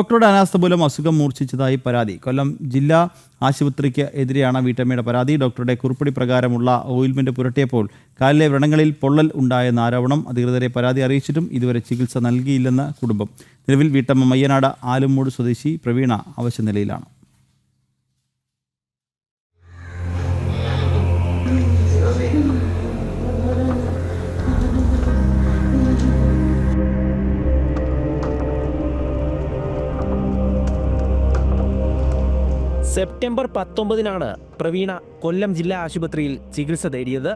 ഡോക്ടറുടെ അനാസ്ഥ മൂലം അസുഖം മൂർച്ഛിച്ചതായി പരാതി. കൊല്ലം ജില്ലാ ആശുപത്രിക്ക് എതിരെയാണ് വീട്ടമ്മയുടെ പരാതി. ഡോക്ടറുടെ കുറിപ്പടി പ്രകാരമുള്ള ഓയിൽമെന്റ് പുരട്ടിയപ്പോൾ കാലിലെ വ്രണങ്ങളിൽ പൊള്ളൽ ഉണ്ടായെന്ന ആരോപണം അധികൃതരെ പരാതി അറിയിച്ചിട്ടും ഇതുവരെ ചികിത്സ നൽകിയില്ലെന്ന് കുടുംബം. നിലവിൽ വീട്ടമ്മ മയ്യനാട് ആലുമൂട് സ്വദേശി പ്രവീണ അവശനിലയിലാണ് സെപ്റ്റംബർ പത്തൊമ്പതിനാണ് പ്രവീണ കൊല്ലം ജില്ലാ ആശുപത്രിയിൽ ചികിത്സ തേടിയത്.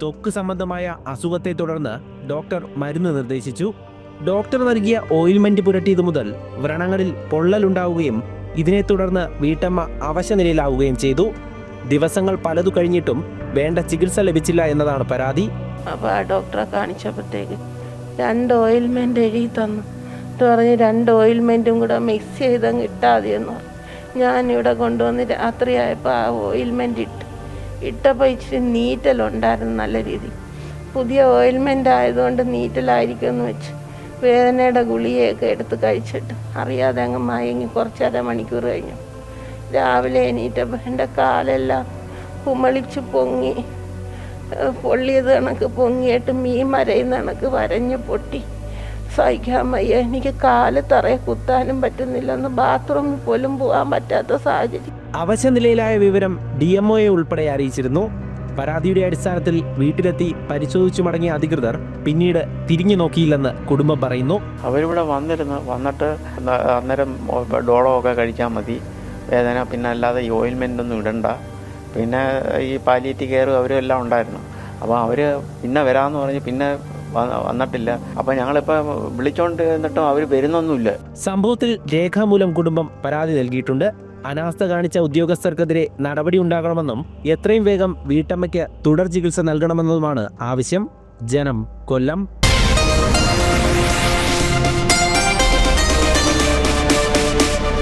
ത്വക്ക് സംബന്ധമായ അസുഖത്തെ തുടർന്ന് ഡോക്ടർ മരുന്ന് നിർദ്ദേശിച്ചു. ഡോക്ടർ നൽകിയ ഓയിൽമെന്റ് പുരട്ടിയതു മുതൽ വ്രണങ്ങളിൽ പൊള്ളലുണ്ടാവുകയും ഇതിനെ തുടർന്ന് വീട്ടമ്മ അവശനിലയിലാവുകയും ചെയ്തു. ദിവസങ്ങൾ പലതു കഴിഞ്ഞിട്ടും വേണ്ട ചികിത്സ ലഭിച്ചില്ല എന്നതാണ് പരാതി. അപ്പോൾ ആ ഡോക്ടറെ കാണിച്ചപ്പോഴത്തേക്ക് രണ്ട് ഓയിൽമെന്റ് എഴുതി തന്നു. എന്നിട്ട് പറഞ്ഞ് രണ്ട് ഓയിൽമെന്റും കൂടെ മിക്സ് ചെയ്തങ്ങ് കിട്ടാതെ എന്ന് പറഞ്ഞു. ഞാനിവിടെ കൊണ്ടുവന്ന് രാത്രിയായപ്പോൾ ആ ഓയിൽമെന്റ് ഇട്ട്. ഇട്ടപ്പോൾ ഇച്ചിരി നീറ്റലുണ്ടായിരുന്നു നല്ല രീതി. പുതിയ ഓയിൽമെന്റ് ആയതുകൊണ്ട് നീറ്റലായിരിക്കുമെന്ന് വെച്ച് വേദനയുടെ ഗുളികയൊക്കെ എടുത്ത് കഴിച്ചിട്ട്. അറിയാതെ അങ്ങ് മയങ്ങി കുറച്ചര മണിക്കൂർ കഴിഞ്ഞു. രാവിലെ എണീറ്റപ്പോൾ എന്റെ കാലെല്ലാം കുമളിച്ച് പൊങ്ങി. പൊള്ളിയത് കണക്ക് പൊങ്ങിയിട്ട് മീൻ മരയുന്ന കണക്ക് വരഞ്ഞ് പൊട്ടി. സഹിക്കാൻ വയ്യ. എനിക്ക് കാൽ തറയെ കുത്താനും പറ്റുന്നില്ലെന്ന് ബാത്റൂമിൽ പോലും പോകാൻ പറ്റാത്ത സാഹചര്യം. അവശനിലയിലായ വിവരം ഡി എം ഒയെ ഉൾപ്പെടെ അറിയിച്ചിരുന്നു. പരാതിയുടെ അടിസ്ഥാനത്തിൽ വീട്ടിലെത്തി പരിശോധിച്ചു മടങ്ങിയ അധികൃതർ പിന്നീട് തിരിഞ്ഞു നോക്കിയില്ലെന്ന് കുടുംബം പറയുന്നു. അവരിവിടെ വന്നിരുന്നു വന്നിട്ട് അന്നേരം ഡോളോ ഒക്കെ കഴിച്ചാൽ മതി. വേദന പിന്നെ അല്ലാതെ ഈ ഓയിൽമെന്റ് ഒന്നും ഇടണ്ട. പിന്നെ ഈ പാലിയേറ്റ് കെയർ അവരും എല്ലാം ഉണ്ടായിരുന്നു. അപ്പോൾ അവർ പിന്നെ വരാമെന്ന് പറഞ്ഞ് പിന്നെ വന്നിട്ടില്ല. അപ്പോൾ ഞങ്ങളിപ്പോൾ വിളിച്ചോണ്ട് എന്നിട്ടും അവർ വരുന്നൊന്നുമില്ല. സംഭവത്തിൽ രേഖാമൂലം കുടുംബം പരാതി നൽകിയിട്ടുണ്ട്. അനാസ്ഥ കാണിച്ച ഉദ്യോഗസ്ഥർക്കെതിരെ നടപടി ഉണ്ടാകണമെന്നും എത്രയും വേഗം വീട്ടമ്മയ്ക്ക് തുടർ ചികിത്സ നൽകണമെന്നതുമാണ് ആവശ്യം. ജനം കൊല്ലം